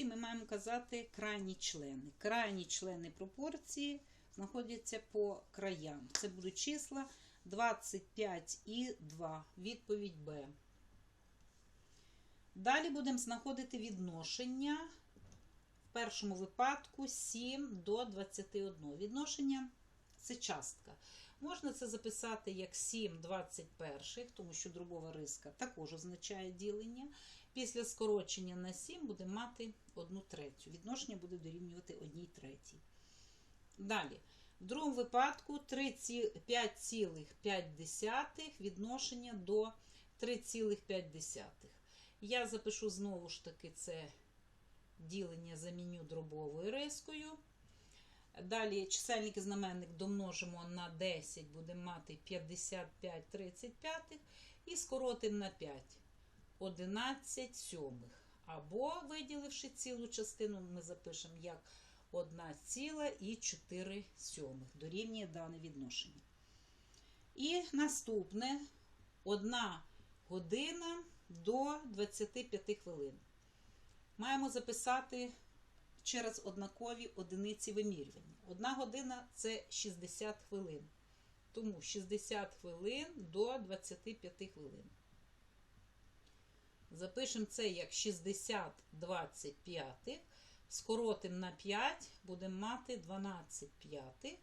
пропорції ми маємо казати крайні члени. Крайні члени пропорції знаходяться по краям. Це будуть числа 25 і 2. Відповідь Б. Далі будемо знаходити відношення. В першому випадку 7 до 21. Відношення це частка. Можна це записати як 7 21, тому що дробова риска також означає ділення. Після скорочення на 7 буде мати 1 третю. Відношення буде дорівнювати 1 третій. Далі. В другому випадку 5,5 відношення до 3,5. Я запишу знову ж таки це ділення заміню дробовою рискою. Далі чисельник і знаменник домножимо на 10, будемо мати 55 35 і скоротимо на 5 11 сьомих. Або, виділивши цілу частину, ми запишемо як 1,4 сьомих. Дорівнює дане відношення. І наступне 1 година до 25 хвилин. Маємо записати через однакові одиниці вимірювання. Одна година це 60 хвилин. Тому 60 хвилин до 25 хвилин. Запишемо це як 60 25, скоротимо на 5, будемо мати 12 п'ятих,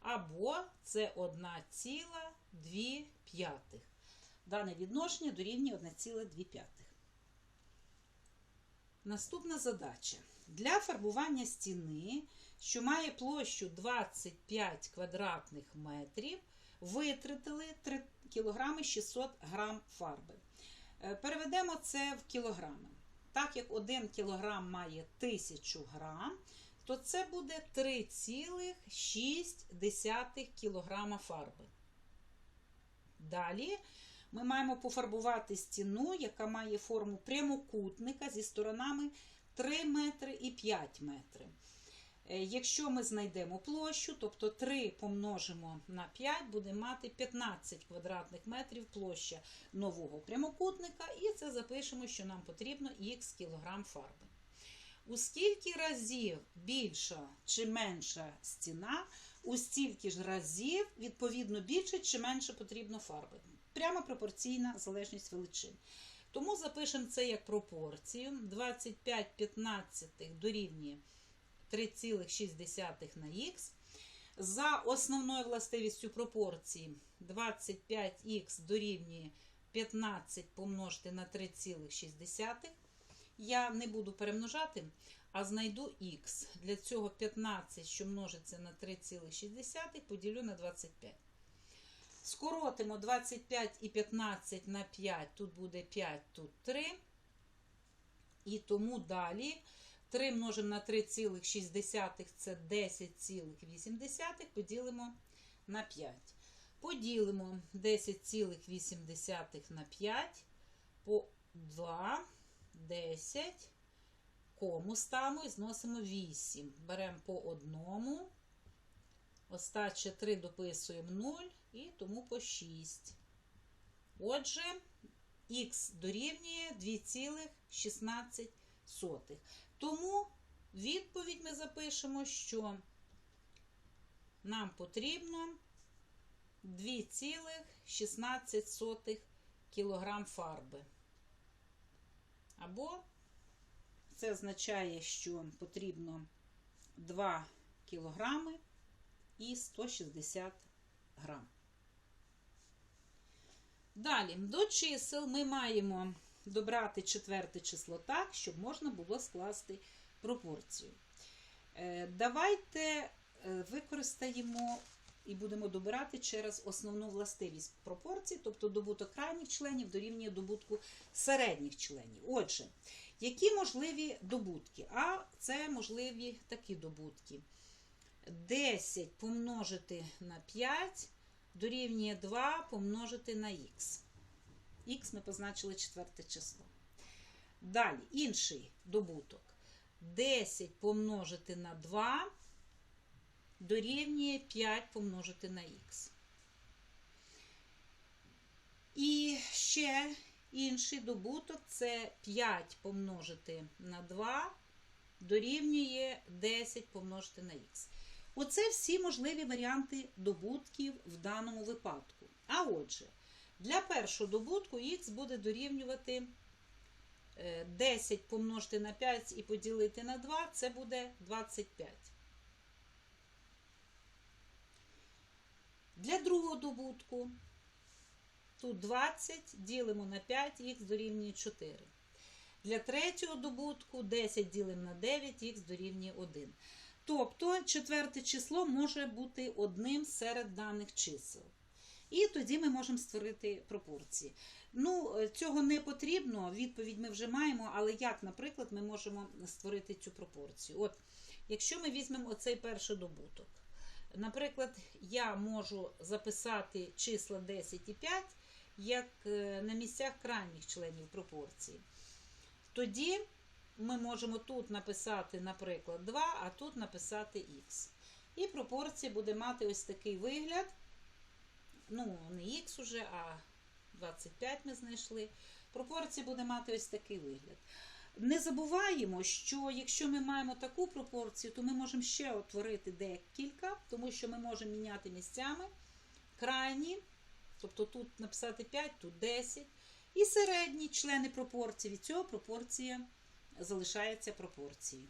або це 1,2 п'ятих. Дане відношення дорівнює 1,2 п'ятих. Наступна задача. Для фарбування стіни, що має площу 25 квадратних метрів, витратили 3 кг 600 г фарби. Е, Переведемо це в кілограми. Так як 1 кг має 1000 грам, то це буде 3,6 кг фарби. Далі ми маємо пофарбувати стіну, яка має форму прямокутника зі сторонами 3 метри і 5 метри. Е, Якщо ми знайдемо площу, тобто 3 помножимо на 5, будемо мати 15 квадратних метрів площа нового прямокутника, і це запишемо, що нам потрібно х кілограм фарби. У скільки разів більша чи менша стіна, у стільки ж разів, відповідно, більше чи менше потрібно фарби. Прямо пропорційна залежність величин. Тому запишемо це як пропорцію. 25 15 дорівнює 3,6 на х. За основною властивістю пропорції 25х дорівнює 15 помножити на 3,6. Я не буду перемножати, а знайду х. Для цього 15, що множиться на 3,6, поділю на 25. Скоротимо 25 і 15 на 5, тут буде 5, тут 3. І тому далі 3 множимо на 3,6 це 10,8, поділимо на 5. Поділимо 10,8 на 5 по 2, 10, кому ставимо і зносимо 8. Беремо по одному. Остаче 3 дописуємо 0 і тому по 6. Отже, х дорівнює 2,16. Тому відповідь ми запишемо, що нам потрібно 2,16 кг фарби. Або це означає, що потрібно 2 кілограми і 160 грам. Далі, до чисел ми маємо добрати четверте число так, щоб можна було скласти пропорцію. Е, Давайте е, використаємо і будемо добирати через основну властивість пропорцій, тобто добуток крайніх членів дорівнює добутку середніх членів. Отже, які можливі добутки? А це можливі такі добутки. 10 помножити на 5 дорівнює 2 помножити на х. Х ми позначили четверте число. Далі, інший добуток. 10 помножити на 2 дорівнює 5 помножити на х. І ще інший добуток це 5 помножити на 2 дорівнює 10 помножити на х. Оце всі можливі варіанти добутків в даному випадку. А отже, для першого добутку х буде дорівнювати е, 10 помножити на 5 і поділити на 2, це буде 25. Для другого добутку тут 20 ділимо на 5, х дорівнює 4. Для третього добутку 10 ділимо на 9, х дорівнює 1. Тобто четверте число може бути одним серед даних чисел. І тоді ми можемо створити пропорції. Ну, е, цього не потрібно, відповідь ми вже маємо, але як, наприклад, ми можемо створити цю пропорцію? От, якщо ми візьмемо оцей перший добуток, наприклад, я можу записати числа 10 і 5 як е, на місцях крайніх членів пропорції. Тоді ми можемо тут написати, наприклад, 2, а тут написати х. І пропорція буде мати ось такий вигляд. Ну, не х уже, а 25 ми знайшли. Пропорція буде мати ось такий вигляд. Не забуваємо, що якщо ми маємо таку пропорцію, то ми можемо ще утворити декілька, тому що ми можемо міняти місцями крайні, тобто тут написати 5, тут 10. І середні члени пропорції. Від цього пропорція залишається пропорцією.